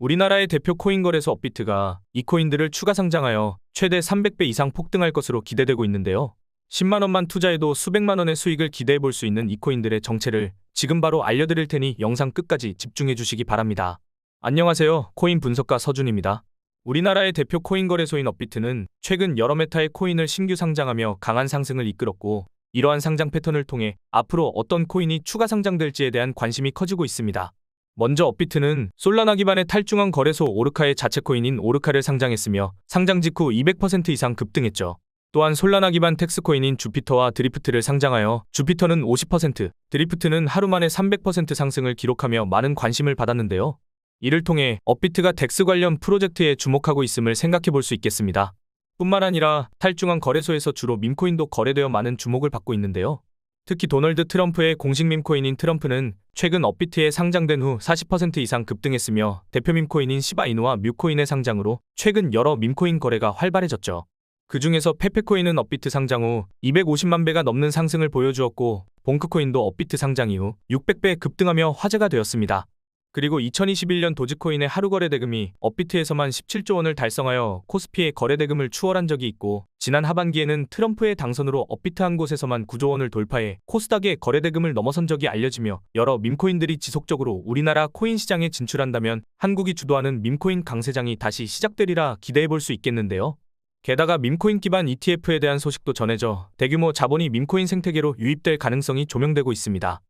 우리나라의 대표 코인 거래소 업비트가 이 코인들을 추가 상장하여 최대 300배 이상 폭등할 것으로 기대되고 있는데요. 10만 원만 투자해도 수백만 원의 수익을 기대해 볼 수 있는 이 코인들의 정체를 지금 바로 알려드릴 테니 영상 끝까지 집중해 주시기 바랍니다. 안녕하세요. 코인 분석가 서준입니다. 우리나라의 대표 코인 거래소인 업비트는 최근 여러 메타의 코인을 신규 상장하며 강한 상승을 이끌었고 이러한 상장 패턴을 통해 앞으로 어떤 코인이 추가 상장될지에 대한 관심이 커지고 있습니다. 먼저 업비트는 솔라나 기반의 탈중앙 거래소 오르카의 자체 코인인 오르카를 상장했으며 상장 직후 200% 이상 급등했죠. 또한 솔라나 기반 텍스 코인인 주피터와 드리프트를 상장하여 주피터는 50%, 드리프트는 하루 만에 300% 상승을 기록하며 많은 관심을 받았는데요. 이를 통해 업비트가 덱스 관련 프로젝트에 주목하고 있음을 생각해 볼 수 있겠습니다. 뿐만 아니라 탈중앙 거래소에서 주로 밈코인도 거래되어 많은 주목을 받고 있는데요. 특히 도널드 트럼프의 공식 밈코인인 트럼프는 최근 업비트에 상장된 후 40% 이상 급등했으며 대표 밈코인인 시바이누와 뮤코인의 상장으로 최근 여러 밈코인 거래가 활발해졌죠. 그 중에서 페페코인은 업비트 상장 후 250만 배가 넘는 상승을 보여주었고 봉크코인도 업비트 상장 이후 600배 급등하며 화제가 되었습니다. 그리고 2021년 도지코인의 하루 거래 대금이 업비트에서만 17조 원을 달성하여 코스피의 거래 대금을 추월한 적이 있고 지난 하반기에는 트럼프의 당선으로 업비트 한 곳에서만 9조 원을 돌파해 코스닥의 거래 대금을 넘어선 적이 알려지며 여러 밈코인들이 지속적으로 우리나라 코인 시장에 진출한다면 한국이 주도하는 밈코인 강세장이 다시 시작되리라 기대해 볼 수 있겠는데요. 게다가 밈코인 기반 ETF에 대한 소식도 전해져 대규모 자본이 밈코인 생태계로 유입될 가능성이 조명되고 있습니다.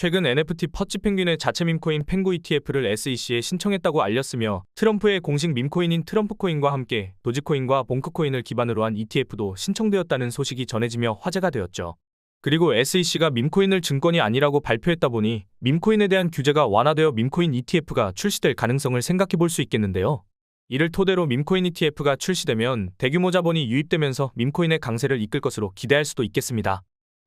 최근 NFT 퍼치 펭귄의 자체 밈코인 펭구 ETF를 SEC에 신청했다고 알렸으며 트럼프의 공식 밈코인인 트럼프코인과 함께 도지코인과 봉크코인을 기반으로 한 ETF도 신청되었다는 소식이 전해지며 화제가 되었죠. 그리고 SEC가 밈코인을 증권이 아니라고 발표했다 보니 밈코인에 대한 규제가 완화되어 밈코인 ETF가 출시될 가능성을 생각해 볼 수 있겠는데요. 이를 토대로 밈코인 ETF가 출시되면 대규모 자본이 유입되면서 밈코인의 강세를 이끌 것으로 기대할 수도 있겠습니다.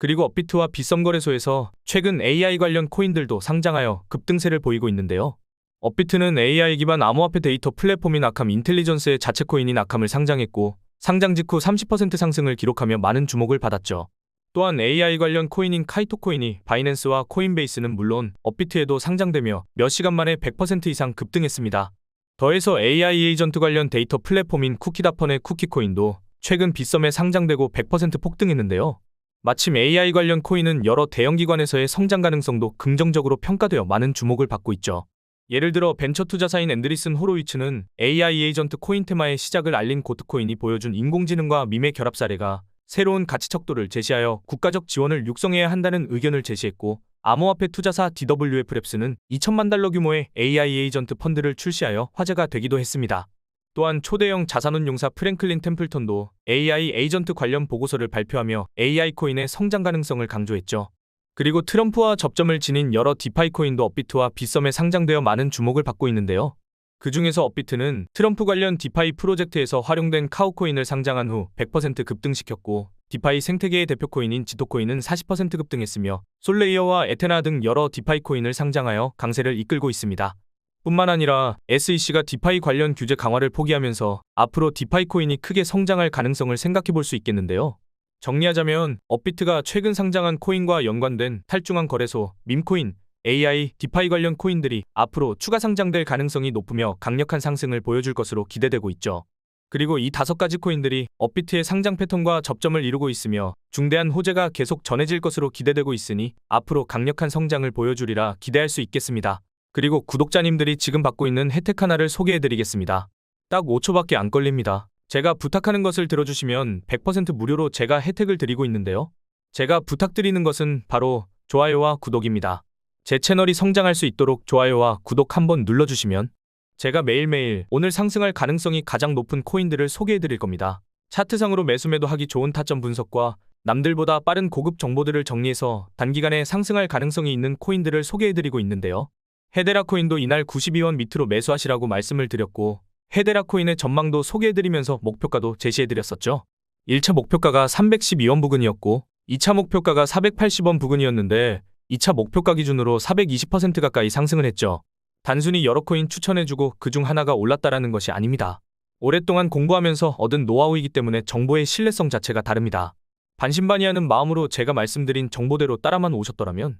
그리고 업비트와 빗썸거래소에서 최근 AI 관련 코인들도 상장하여 급등세를 보이고 있는데요. 업비트는 AI 기반 암호화폐 데이터 플랫폼인 아캄 인텔리전스의 자체 코인인 아캄을 상장했고 상장 직후 30% 상승을 기록하며 많은 주목을 받았죠. 또한 AI 관련 코인인 카이토 코인이 바이낸스와 코인베이스는 물론 업비트에도 상장되며 몇 시간 만에 100% 이상 급등했습니다. 더해서 AI 에이전트 관련 데이터 플랫폼인 쿠키다펀의 쿠키코인도 최근 빗썸에 상장되고 100% 폭등했는데요. 마침 AI 관련 코인은 여러 대형 기관에서의 성장 가능성도 긍정적으로 평가되어 많은 주목을 받고 있죠. 예를 들어 벤처 투자사인 앤드리슨 호로위츠는 AI 에이전트 코인 테마의 시작을 알린 고트코인이 보여준 인공지능과 밈의 결합 사례가 새로운 가치 척도를 제시하여 국가적 지원을 육성해야 한다는 의견을 제시했고 암호화폐 투자사 DWF랩스는 2천만 달러 규모의 AI 에이전트 펀드를 출시하여 화제가 되기도 했습니다. 또한 초대형 자산운용사 프랭클린 템플턴도 AI 에이전트 관련 보고서를 발표하며 AI 코인의 성장 가능성을 강조했죠. 그리고 트럼프와 접점을 지닌 여러 디파이 코인도 업비트와 빗썸에 상장되어 많은 주목을 받고 있는데요. 그 중에서 업비트는 트럼프 관련 디파이 프로젝트에서 활용된 카우코인을 상장한 후 100% 급등시켰고 디파이 생태계의 대표 코인인 지토코인은 40% 급등했으며 솔레이어와 에테나 등 여러 디파이 코인을 상장하여 강세를 이끌고 있습니다. 뿐만 아니라 SEC가 디파이 관련 규제 강화를 포기하면서 앞으로 디파이 코인이 크게 성장할 가능성을 생각해 볼 수 있겠는데요. 정리하자면 업비트가 최근 상장한 코인과 연관된 탈중앙 거래소, 밈코인, AI, 디파이 관련 코인들이 앞으로 추가 상장될 가능성이 높으며 강력한 상승을 보여줄 것으로 기대되고 있죠. 그리고 이 다섯 가지 코인들이 업비트의 상장 패턴과 접점을 이루고 있으며 중대한 호재가 계속 전해질 것으로 기대되고 있으니 앞으로 강력한 성장을 보여주리라 기대할 수 있겠습니다. 그리고 구독자님들이 지금 받고 있는 혜택 하나를 소개해드리겠습니다. 딱 5초밖에 안 걸립니다. 제가 부탁하는 것을 들어주시면 100% 무료로 제가 혜택을 드리고 있는데요. 제가 부탁드리는 것은 바로 좋아요와 구독입니다. 제 채널이 성장할 수 있도록 좋아요와 구독 한번 눌러주시면 제가 매일매일 오늘 상승할 가능성이 가장 높은 코인들을 소개해드릴 겁니다. 차트상으로 매수매도 하기 좋은 타점 분석과 남들보다 빠른 고급 정보들을 정리해서 단기간에 상승할 가능성이 있는 코인들을 소개해드리고 있는데요. 헤데라 코인도 이날 92원 밑으로 매수하시라고 말씀을 드렸고 헤데라 코인의 전망도 소개해드리면서 목표가도 제시해드렸었죠. 1차 목표가가 312원 부근이었고 2차 목표가가 480원 부근이었는데 2차 목표가 기준으로 420% 가까이 상승을 했죠. 단순히 여러 코인 추천해주고 그중 하나가 올랐다라는 것이 아닙니다. 오랫동안 공부하면서 얻은 노하우이기 때문에 정보의 신뢰성 자체가 다릅니다. 반신반의하는 마음으로 제가 말씀드린 정보대로 따라만 오셨더라면